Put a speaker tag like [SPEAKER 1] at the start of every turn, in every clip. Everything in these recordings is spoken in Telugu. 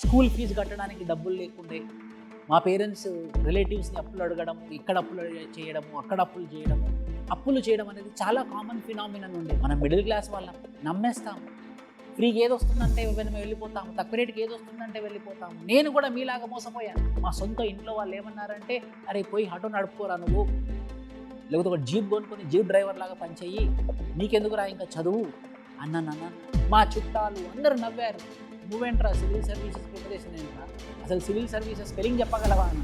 [SPEAKER 1] స్కూల్ ఫీజు కట్టడానికి డబ్బులు లేకుండే మా పేరెంట్స్ రిలేటివ్స్ని అప్పులు అడగడం ఇక్కడ అప్పులు చేయడము అక్కడ అప్పులు చేయడము అప్పులు చేయడం అనేది చాలా కామన్ ఫినామినన్ ఉండే. మనం మిడిల్ క్లాస్ వాళ్ళం నమ్మేస్తాము ఫ్రీకి ఏది వస్తుందంటే మేము వెళ్ళిపోతాము తక్కువ రేటుకి ఏది వస్తుందంటే వెళ్ళిపోతాము నేను కూడా మీలాగా మోసపోయాను. మా సొంత ఇంట్లో వాళ్ళు ఏమన్నారంటే అరే పోయి ఆటో నడుపుకోరా నువ్వు. లేకపోతే ఒక జీప్ కొనుక్కొని జీప్ డ్రైవర్ లాగా పనిచేయి. నీకెందుకురా ఇంకా చదువు? అన్నాను అన్నాను మా చుట్టాలు అందరూ నవ్వారు. నువ్వేంట్రా సివిల్ సర్వీసెస్ ప్రిపరేషన్ ఏంట్రా అసలు సివిల్ సర్వీసెస్ స్పెల్లింగ్ చెప్పగలవా అని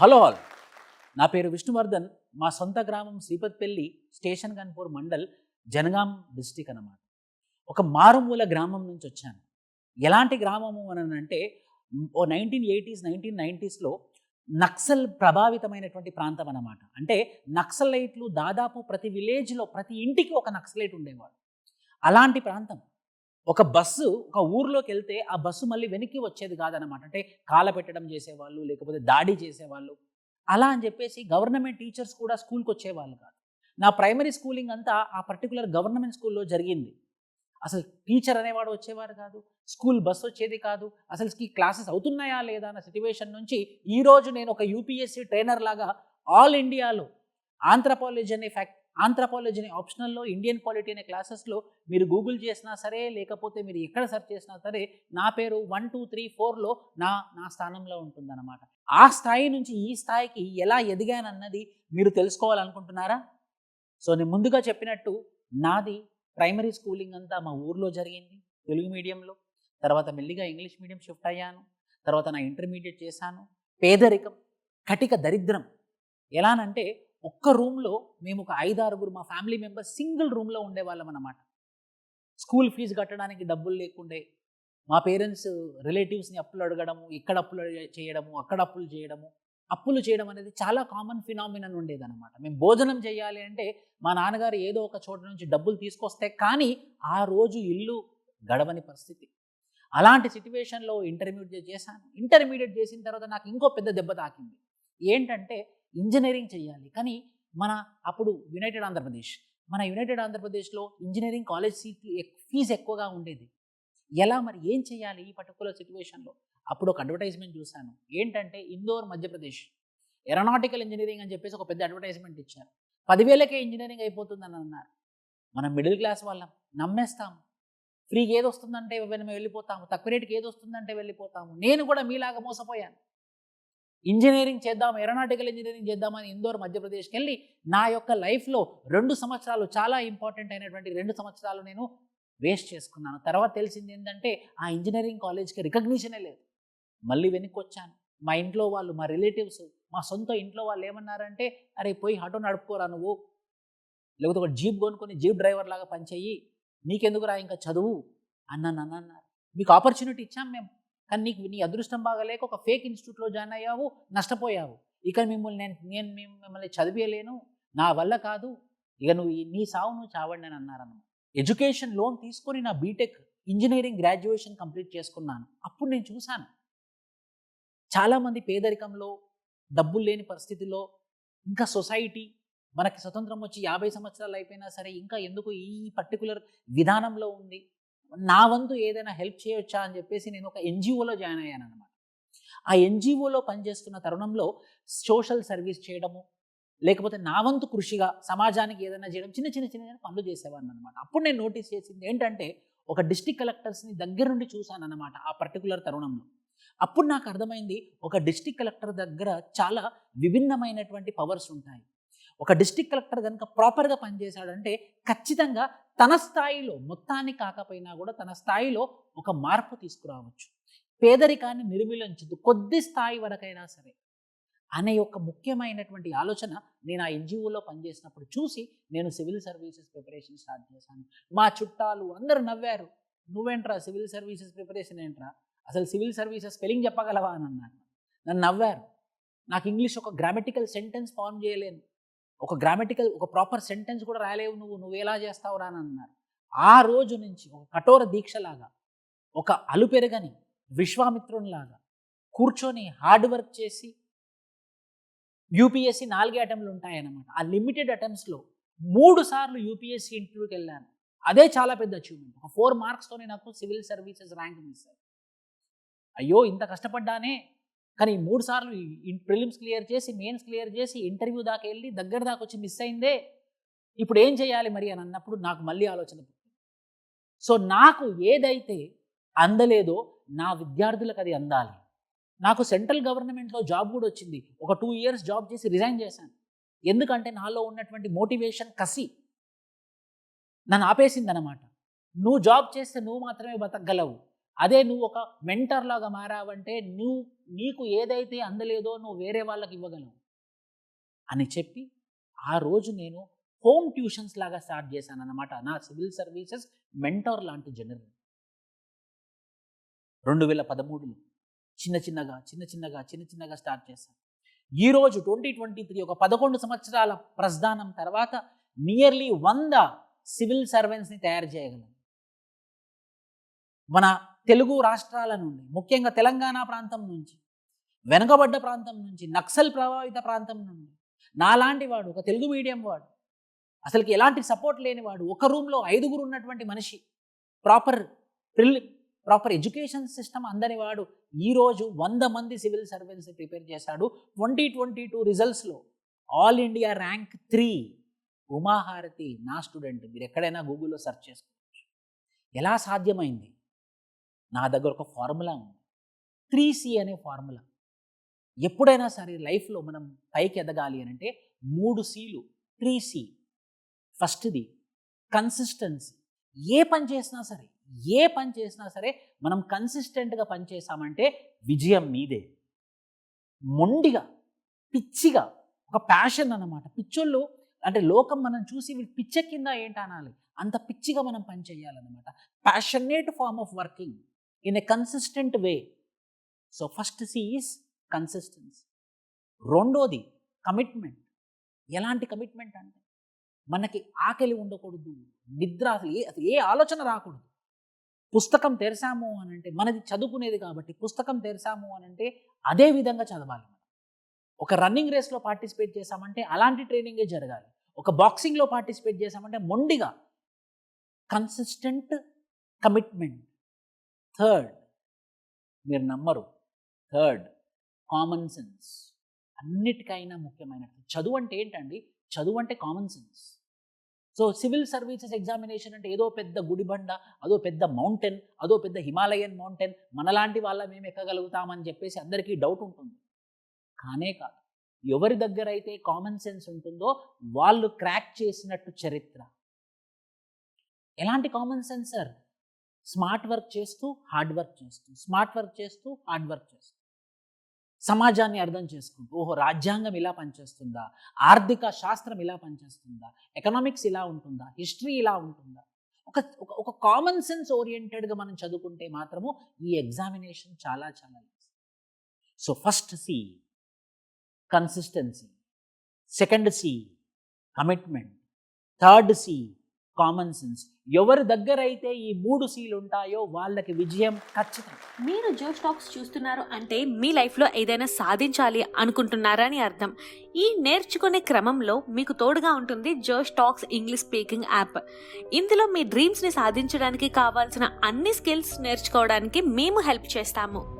[SPEAKER 1] హలో ఆల్. నా పేరు విష్ణువర్ధన్. మా సొంత గ్రామం శ్రీపతిపల్లి స్టేషన్ గన్పూర్ మండల్ జనగాం డిస్టిక్ అన్నమాట. ఒక మారుమూల గ్రామం నుంచి వచ్చాను. ఎలాంటి గ్రామము అని అంటే ఓ నైన్టీన్ ఎయిటీస్ నైన్టీన్ నైంటీస్లో నక్సల్ ప్రభావితమైనటువంటి ప్రాంతం అన్నమాట. అంటే నక్సలైట్లు దాదాపు ప్రతి విలేజ్లో ప్రతి ఇంటికి ఒక నక్సలైట్ ఉండేవాడు. అలాంటి ప్రాంతం. ఒక బస్సు ఒక ఊర్లోకి వెళ్తే ఆ బస్సు మళ్ళీ వెనక్కి వచ్చేది కాదనమాట అంటే కాల పెట్టడం చేసేవాళ్ళు లేకపోతే దాడి చేసేవాళ్ళు. అలా అని చెప్పేసి గవర్నమెంట్ టీచర్స్ కూడా స్కూల్కి వచ్చేవాళ్ళు కాదు. నా ప్రైమరీ స్కూలింగ్ అంతా ఆ పర్టికులర్ గవర్నమెంట్ స్కూల్లో జరిగింది. అసలు టీచర్ అనేవాడు వచ్చేవారు కాదు. స్కూల్ బస్ వచ్చేది కాదు. అసలు ఈ క్లాసెస్ అవుతున్నాయా లేదా అన్న సిచ్యువేషన్ నుంచి ఈరోజు నేను ఒక యూపీఎస్సీ ట్రైనర్ లాగా ఆల్ ఇండియాలో ఆంథ్రపాలజీ అనే ఫ్యాక్ ఆంథ్రపాలజీ అనే ఆప్షనల్లో ఇండియన్ పాలిటీ అనే క్లాసెస్లో మీరు గూగుల్ చేసినా సరే లేకపోతే మీరు ఎక్కడ సెర్చ్ చేసినా సరే నా పేరు వన్ టూ త్రీ ఫోర్లో నా నా స్థానంలో ఉంటుందన్నమాట. ఆ స్థాయి నుంచి ఈ స్థాయికి ఎలా ఎదిగానన్నది మీరు తెలుసుకోవాలనుకుంటున్నారా? సో నేను ముందుగా చెప్పినట్టు నాది ప్రైమరీ స్కూలింగ్ అంతా మా ఊర్లో జరిగింది తెలుగు మీడియంలో తర్వాత మెల్లిగా ఇంగ్లీష్ మీడియం షిఫ్ట్ అయ్యాను. తర్వాత నా ఇంటర్మీడియట్ చేశాను. పేదరికం కటిక దరిద్రం. ఎలానంటే ఒక్క రూమ్లో మేము ఒక ఐదారుగురు మా ఫ్యామిలీ మెంబర్స్ సింగిల్ రూమ్లో ఉండేవాళ్ళం అన్నమాట. స్కూల్ ఫీజు కట్టడానికి డబ్బులు లేకుండే మా పేరెంట్స్ రిలేటివ్స్ని అప్పులు అడగడము ఇక్కడ అప్పులు చేయడము అక్కడ అప్పులు చేయడము అప్పులు చేయడం అనేది చాలా కామన్ ఫినామినన్ ఉండేదన్నమాట. మేము భోజనం చేయాలి అంటే మా నాన్నగారు ఏదో ఒక చోట నుంచి డబ్బులు తీసుకొస్తే కానీ ఆ రోజు ఇల్లు గడవని పరిస్థితి. అలాంటి సిచ్యువేషన్లో ఇంటర్మీడియట్ చేశాను. ఇంటర్మీడియట్ చేసిన తర్వాత నాకు ఇంకో పెద్ద దెబ్బ తాకింది. ఏంటంటే ఇంజనీరింగ్ చేయాలి కానీ మన అప్పుడు యునైటెడ్ ఆంధ్రప్రదేశ్ మన యునైటెడ్ ఆంధ్రప్రదేశ్లో ఇంజనీరింగ్ కాలేజ్ సీట్లు ఫీజు ఎక్కువగా ఉండేది. ఎలా మరి ఏం చేయాలి ఈ పర్టికులర్ సిచ్యువేషన్లో అప్పుడు ఒక అడ్వర్టైజ్మెంట్ చూశాను. ఏంటంటే ఇందోర్ మధ్యప్రదేశ్ ఏరోనాటికల్ ఇంజనీరింగ్ అని చెప్పేసి ఒక పెద్ద అడ్వర్టైజ్మెంట్ ఇచ్చారు. పదివేలకే ఇంజనీరింగ్ అయిపోతుందని అన్నారు. మనం మిడిల్ క్లాస్ వాళ్ళం నమ్మేస్తాము ఫ్రీకి ఏది వస్తుందంటే మేము వెళ్ళిపోతాము. తక్కువ రేటుకి ఏది వస్తుందంటే వెళ్ళిపోతాము. నేను కూడా మీలాగా మోసపోయాను. ఇంజనీరింగ్ చేద్దాం ఏరోనాటికల్ ఇంజనీరింగ్ చేద్దామని ఇందోర్ మధ్యప్రదేశ్కి వెళ్ళి నా యొక్క లైఫ్లో రెండు సంవత్సరాలు చాలా ఇంపార్టెంట్ అయినటువంటి రెండు సంవత్సరాలు నేను వేస్ట్ చేసుకున్నాను. తర్వాత తెలిసింది ఏంటంటే ఆ ఇంజనీరింగ్ కాలేజ్కి రికగ్నిషనే లేదు. మళ్ళీ వెనక్కి వచ్చాను మా ఇంట్లో వాళ్ళు మా రిలేటివ్స్ మా సొంత ఇంట్లో వాళ్ళు ఏమన్నారంటే అరే పోయి ఆటో నడుపుకోరా నువ్వు. లేకపోతే ఒక జీప్ కొనుక్కొని జీప్ డ్రైవర్ లాగా పనిచేయి. నీకెందుకురా ఇంకా చదువు? అన్నాను అన్నారు మీకు ఆపర్చునిటీ ఇచ్చాం మేము. కానీ నీకు నీ అదృష్టం బాగాలేక ఒక ఫేక్ ఇన్స్టిట్యూట్లో జాయిన్ అయ్యావు నష్టపోయావు. ఇక మిమ్మల్ని నేను నేను మిమ్మల్ని చదివేయలేను నా వల్ల కాదు. ఇక నువ్వు నీ సావు నువ్వు చావండి అని అన్నారన్నమాట ఎడ్యుకేషన్ లోన్ తీసుకొని నా బీటెక్ ఇంజనీరింగ్ గ్రాడ్యుయేషన్ కంప్లీట్ చేసుకున్నాను. అప్పుడు నేను చూశాను. చాలామంది పేదరికంలో డబ్బులు లేని పరిస్థితిలో ఇంకా సొసైటీ మనకి స్వతంత్రం వచ్చి యాభై సంవత్సరాలు అయిపోయినా సరే ఇంకా ఎందుకు ఈ పర్టికులర్ విధానంలో ఉంది? నా వంతు ఏదైనా హెల్ప్ చేయొచ్చా అని చెప్పేసి నేను ఒక ఎన్జిఓలో జాయిన్ అయ్యాను అనమాట ఆ ఎన్జిఓలో పనిచేస్తున్న తరుణంలో సోషల్ సర్వీస్ చేయడము లేకపోతే నా వంతు కృషిగా సమాజానికి ఏదైనా చేయడం చిన్న చిన్న చిన్న చిన్న పనులు చేసేవాడిని అనమాట అప్పుడు నేను నోటీస్ చేసింది ఏంటంటే ఒక డిస్టిక్ కలెక్టర్స్ని దగ్గర నుండి చూశాను అనమాట ఆ పర్టికులర్ తరుణంలో. అప్పుడు నాకు అర్థమైంది ఒక డిస్టిక్ కలెక్టర్ దగ్గర చాలా విభిన్నమైనటువంటి పవర్స్ ఉంటాయి. ఒక డిస్టిక్ కలెక్టర్ కనుక ప్రాపర్గా పనిచేశాడంటే ఖచ్చితంగా తన స్థాయిలో మొత్తాన్ని కాకపోయినా కూడా తన స్థాయిలో ఒక మార్పు తీసుకురావచ్చు. పేదరికాన్ని నిర్మూలించదు కొద్ది స్థాయి వరకైనా సరే. అనే ఒక ముఖ్యమైనటువంటి ఆలోచన నేను ఆ ఎన్జిఓలో పనిచేసినప్పుడు చూసి నేను సివిల్ సర్వీసెస్ ప్రిపరేషన్ స్టార్ట్ చేశాను. మా చుట్టాలు అందరూ నవ్వారు. నువ్వేంట్రా సివిల్ సర్వీసెస్ ప్రిపరేషన్ ఏంట్రా? అసలు సివిల్ సర్వీసెస్ స్పెల్లింగ్ చెప్పగలవా? అని అన్నాను నన్ను నవ్వారు. నాకు ఇంగ్లీష్ ఒక గ్రామటికల్ సెంటెన్స్ ఫామ్ చేయలేను ఒక గ్రామటికల్ ఒక ప్రాపర్ సెంటెన్స్ కూడా రాలేవు నువ్వు నువ్వు ఎలా చేస్తావు అని అన్నారు. ఆ రోజు నుంచి ఒక కఠోర దీక్షలాగా ఒక అలుపెరగని విశ్వామిత్రునిలాగా కూర్చొని హార్డ్ వర్క్ చేసి యూపీఎస్సీ నాలుగే అటెంప్ట్లు ఉంటాయన్నమాట. ఆ లిమిటెడ్ అటెంప్ట్స్లో మూడు సార్లు యూపీఎస్సీ ఇంటర్వ్యూకి వెళ్ళాను. అదే చాలా పెద్ద అచీవ్మెంట్ ఒక ఫోర్ మార్క్స్తోనే నాకు సివిల్ సర్వీసెస్ ర్యాంక్ మిస్ అయ్యో ఇంత కష్టపడ్డానే కానీ మూడు సార్లు ప్రిలిమ్స్ క్లియర్ చేసి మెయిన్స్ క్లియర్ చేసి ఇంటర్వ్యూ దాకా వెళ్ళి దగ్గర దాకా వచ్చి మిస్ అయిందే ఇప్పుడు ఏం చేయాలి మరి అని అన్నప్పుడు నాకు మళ్ళీ ఆలోచన సో నాకు ఏదైతే అందలేదో నా విద్యార్థులకు అది అందాలి. నాకు సెంట్రల్ గవర్నమెంట్లో జాబ్ కూడా వచ్చింది. ఒక టూ ఇయర్స్ జాబ్ చేసి రిజైన్ చేశాను. ఎందుకంటే నాలో ఉన్నటువంటి మోటివేషన్ కసి. నన్ను ఆపేసింది అనమాట నువ్వు జాబ్ చేస్తే నువ్వు మాత్రమే బతకగలవు. అదే నువ్వు ఒక మెంటర్ లాగా మారావంటే నువ్వు నీకు ఏదైతే అందలేదో నువ్వు వేరే వాళ్ళకి ఇవ్వగలవు. అని చెప్పి ఆ రోజు నేను హోమ్ ట్యూషన్స్ లాగా స్టార్ట్ చేశాను అనమాట నా సివిల్ సర్వీసెస్ మెంటర్ లాంటి జనరల్ రెండు వేల పదమూడులో చిన్న చిన్నగా చిన్న చిన్నగా చిన్న చిన్నగా స్టార్ట్ చేశాను. ఈరోజు ట్వంటీ ట్వంటీ త్రీ ఒక పదకొండు సంవత్సరాల ప్రస్థానం తర్వాత నియర్లీ వంద సివిల్ సర్వెంట్స్ని తయారు చేయగలం మన తెలుగు రాష్ట్రాల నుండి ముఖ్యంగా తెలంగాణ ప్రాంతం నుంచి వెనుకబడ్డ ప్రాంతం నుంచి నక్సల్ ప్రభావిత ప్రాంతం నుండి నాలాంటి వాడు ఒక తెలుగు మీడియం వాడు అసలుకి ఎలాంటి సపోర్ట్ లేనివాడు ఒక రూమ్లో ఐదుగురు ఉన్నటువంటి మనిషి ప్రాపర్ ప్రిల్ ప్రాపర్ ఎడ్యుకేషన్ సిస్టమ్ అందని వాడు ఈరోజు వంద మంది సివిల్ సర్వెంట్స్ ప్రిపేర్ చేశాడు. Twenty twenty two రిజల్ట్స్లో all India rank three Umaharathi నా స్టూడెంట్. మీరు ఎక్కడైనా గూగుల్లో సెర్చ్ చేసుకోవచ్చు. ఎలా సాధ్యమైంది? నా దగ్గర ఒక ఫార్ములా ఉంది. త్రీ సి అనే ఫార్ములా. ఎప్పుడైనా సరే లైఫ్లో మనం పైకి ఎదగాలి అని అంటే మూడు సీలు త్రీ సి. ఫస్ట్ది కన్సిస్టెన్సీ. ఏ పని చేసినా సరే ఏ పని చేసినా సరే మనం కన్సిస్టెంట్గా పనిచేసామంటే విజయం మీదే. మొండిగా పిచ్చిగా ఒక ప్యాషన్ అన్నమాట. పిచ్చోళ్ళు అంటే లోకం మనం చూసి వీళ్ళు పిచ్చెక్కింద ఏంటి అనాలి. అంత పిచ్చిగా మనం పని చేయాలన్నమాట. Passionate form of working. In a consistent way so first C is consistency రెండోది కమిట్మెంట్ ఎలాంటి కమిట్మెంట్ అంటే మనకి ఆకలి ఉండకూడదు నిద్ర అసలు ఏ అసలు ఏ ఆలోచన రాకూడదు. పుస్తకం తెరిసాము అని అంటే మనది చదువుకునేది కాబట్టి పుస్తకం తెరిసాము అని అంటే అదే విధంగా చదవాలి మనం. ఒక రన్నింగ్ రేస్లో పార్టిసిపేట్ చేసామంటే అలాంటి ట్రైనింగే జరగాలి. ఒక బాక్సింగ్లో పార్టిసిపేట్ చేసామంటే మొండిగా కన్సిస్టెంట్ కమిట్మెంట్ థర్డ్ మీరు నమ్మరు. థర్డ్ కామన్ సెన్స్ అన్నిటికైనా ముఖ్యమైనది. చదువు అంటే ఏంటండి? చదువు అంటే common sense so civil services examination అంటే ఏదో పెద్ద గుడిబండ అదో పెద్ద మౌంటైన్ అదో పెద్ద హిమాలయన్ మౌంటైన్ మనలాంటి వాళ్ళ మేము ఎక్కగలుగుతామని చెప్పేసి అందరికీ డౌట్ ఉంటుంది. కానే కాదు. ఎవరి దగ్గర అయితే కామన్ సెన్స్ ఉంటుందో వాళ్ళు క్రాక్ చేసినట్టు చరిత్ర. ఎలాంటి common sense sir smart work చేస్తూ హార్డ్ వర్క్ చేస్తూ స్మార్ట్ వర్క్ చేస్తూ హార్డ్ వర్క్ చేస్తూ. సమాజాన్ని అర్థం చేసుకుంటూ ఓహో రాజ్యాంగం ఇలా పనిచేస్తుందా? ఆర్థిక శాస్త్రం ఇలా పనిచేస్తుందా? ఎకనామిక్స్ ఇలా ఉంటుందా? హిస్టరీ ఇలా ఉంటుందా? ఒక ఒక ఒక కామన్ సెన్స్ ఓరియంటెడ్గా మనం చదువుకుంటే మాత్రము ఈ ఎగ్జామినేషన్ చాలా చాలా so first C consistency. Second C commitment. Third C common sense ఎవరి దగ్గర అయితే ఈ మూడు సీలు ఉంటాయో వాళ్ళకి విజయం ఖచ్చితం.
[SPEAKER 2] మీరు జో స్టాక్స్ చూస్తున్నారు అంటే మీ లైఫ్లో ఏదైనా సాధించాలి అనుకుంటున్నారని అర్థం. ఈ నేర్చుకునే క్రమంలో మీకు తోడుగా ఉంటుంది Josh Talks English speaking app. ఇందులో మీ డ్రీమ్స్ని సాధించడానికి కావాల్సిన అన్ని స్కిల్స్ నేర్చుకోవడానికి మేము హెల్ప్ చేస్తాము.